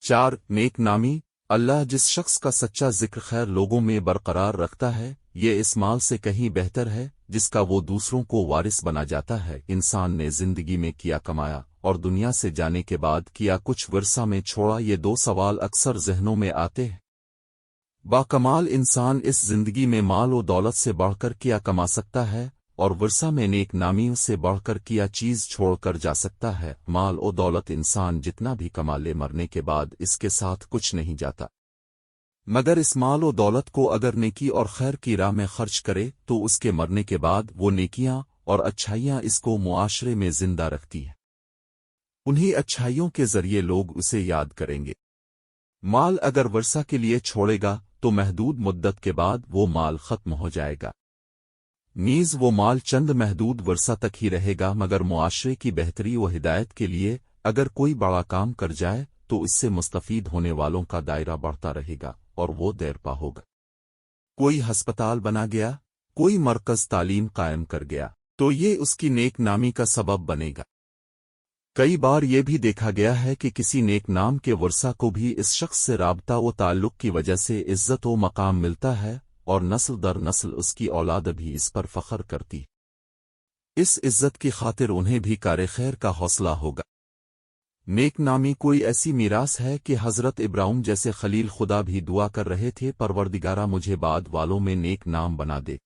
چار، نیک نامی، اللہ جس شخص کا سچا ذکر خیر لوگوں میں برقرار رکھتا ہے، یہ اس مال سے کہیں بہتر ہے، جس کا وہ دوسروں کو وارث بنا جاتا ہے۔ انسان نے زندگی میں کیا کمایا اور دنیا سے جانے کے بعد کیا کچھ ورثہ میں چھوڑا، یہ دو سوال اکثر ذہنوں میں آتے ہیں۔ باکمال انسان اس زندگی میں مال و دولت سے بڑھ کر کیا کما سکتا ہے؟ اور ورثہ میں نیک نامیوں سے بڑھ کر کیا چیز چھوڑ کر جا سکتا ہے؟ مال و دولت انسان جتنا بھی کما لے مرنے کے بعد اس کے ساتھ کچھ نہیں جاتا۔ مگر اس مال و دولت کو اگر نیکی اور خیر کی راہ میں خرچ کرے، تو اس کے مرنے کے بعد وہ نیکیاں اور اچھائیاں اس کو معاشرے میں زندہ رکھتی ہیں۔ انہی اچھائیوں کے ذریعے لوگ اسے یاد کریں گے۔ مال اگر ورثہ کے لیے چھوڑے گا، تو محدود مدت کے بعد وہ مال ختم ہو جائے گا۔ نیز وہ مال چند محدود ورثہ تک ہی رہے گا، مگر معاشرے کی بہتری و ہدایت کے لیے اگر کوئی بڑا کام کر جائے تو اس سے مستفید ہونے والوں کا دائرہ بڑھتا رہے گا اور وہ دیر پا ہوگا۔ کوئی ہسپتال بنا گیا، کوئی مرکز تعلیم قائم کر گیا، تو یہ اس کی نیک نامی کا سبب بنے گا۔ کئی بار یہ بھی دیکھا گیا ہے کہ کسی نیک نام کے ورثہ کو بھی اس شخص سے رابطہ و تعلق کی وجہ سے عزت و مقام ملتا ہے اور نسل در نسل اس کی اولاد بھی اس پر فخر کرتی۔ اس عزت کی خاطر انہیں بھی کار خیر کا حوصلہ ہوگا۔ نیک نامی کوئی ایسی میراث ہے کہ حضرت ابراہم جیسے خلیل خدا بھی دعا کر رہے تھے، پروردگارہ مجھے بعد والوں میں نیک نام بنا دے۔